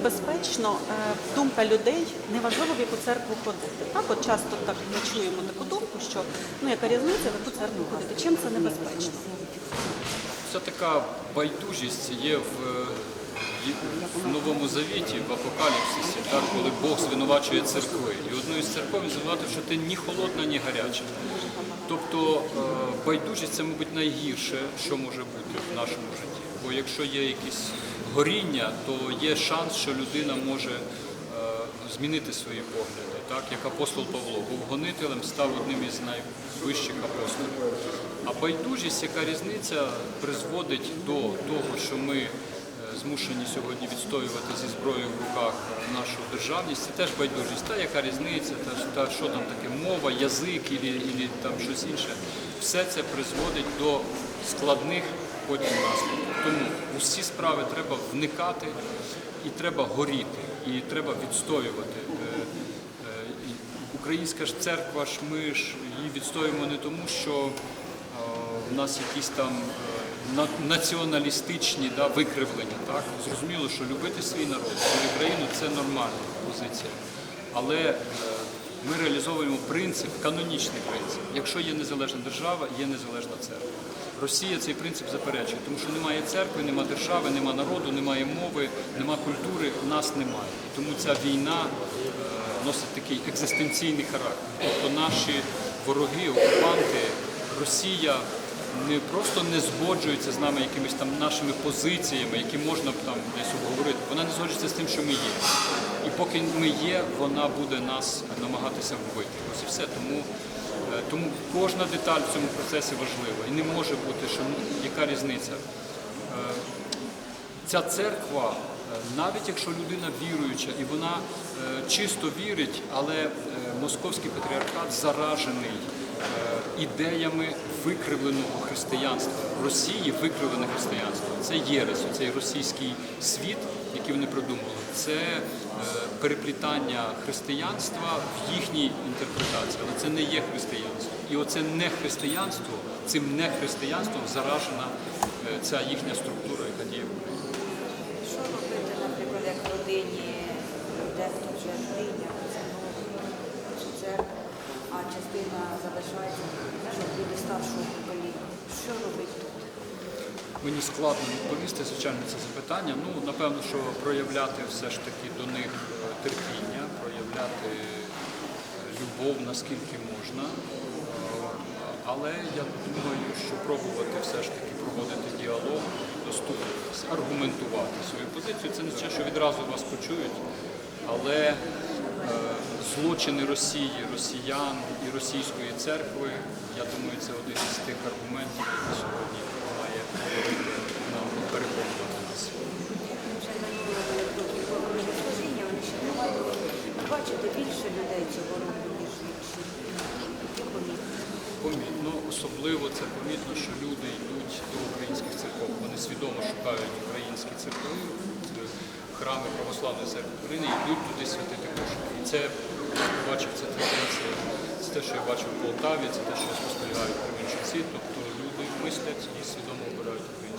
небезпечно е, думка людей, неважливо в яку церкву ходити. Так, от часто так ми чуємо таку думку, що ну яка різниця, в яку церкву ходити. Чим це небезпечно? Це така байдужість є в, е, в Новому Завіті, в Апокаліпсисі, так, коли Бог звинувачує церкви. І одну із церков він звинуватив, що ти ні холодна, ні гаряча. Тобто е, байдужість це, мабуть, найгірше, що може бути в нашому житті. Бо якщо є якісь горіння, то є шанс, що людина може е, змінити свої погляди, так як апостол Павло був гонителем, став одним із найвищих апостолів. А байдужість, яка різниця, призводить до того, що ми е, змушені сьогодні відстоювати зі зброєю в руках нашу державність. Це теж байдужість. Та яка різниця, та, та що там таке мова, язик і, там щось інше. Все це призводить до складних потім наслідків. Тому у всі справи треба вникати і треба горіти, і треба відстоювати. Е, е, Українська ж церква ж ми ж її відстоюємо не тому, що е, в нас якісь там націоналістичні да, викривлення. Так? Зрозуміло, що любити свій народ, свою країну це нормальна позиція. Але ми реалізовуємо принцип, канонічний принцип. Якщо є незалежна держава, є незалежна церква. Росія цей принцип заперечує, тому що немає церкви, немає держави, немає народу, немає мови, немає культури, нас немає. І тому ця війна е, носить такий екзистенційний характер. Тобто наші вороги, окупанти, Росія не просто не згоджується з нами якимись там нашими позиціями, які можна б там десь обговорити. Вона не згоджується з тим, що ми є. І поки ми є, вона буде нас намагатися вбити. Ось і все. Тому, е, тому кожна деталь в цьому процесі важлива. І не може бути, що ну, яка різниця. Е, Ця церква, е, навіть якщо людина віруюча і вона чисто вірить, але московський патріархат заражений ідеями викривленого християнства. В Росії викривлене християнство. Це єресь, цей російський світ, який вони придумали. Це е, переплітання християнства в їхній інтерпретації, але це не є християнство. І оце нехристиянство, цим нехристиянством заражена е, ця їхня структура, яка діє в Україні. Що робити, наприклад, як родині дехто вже прийняв це цю церкву, а частина залишається, щоб старшого покоління. Що робити тут? Мені складно відповісти, звичайно, це запитання. Ну, напевно, що проявляти все ж таки до них е, терпіння, проявляти е, любов наскільки можна. Е, Але я думаю, що пробувати все ж таки проводити діалог, доступитися, аргументувати свою позицію. Це не означає, що відразу вас почують, але злочини Росії, росіян і російської церкви, я думаю, це один із тих аргументів, який сьогодні має нам переконувати нас. Бачите більше людей цього року, ніж інші. Помітно, особливо це помітно, що люди йдуть до українських церков. Вони свідомо шукають українські церкви, це храми православної церкви України, йдуть туди святити кошти. І це бачив це тенденція. Це те, що я бачив в Полтаві, це те, що я спостерігаю в Кременчуці. Тобто люди мислять і свідомо обирають церкву.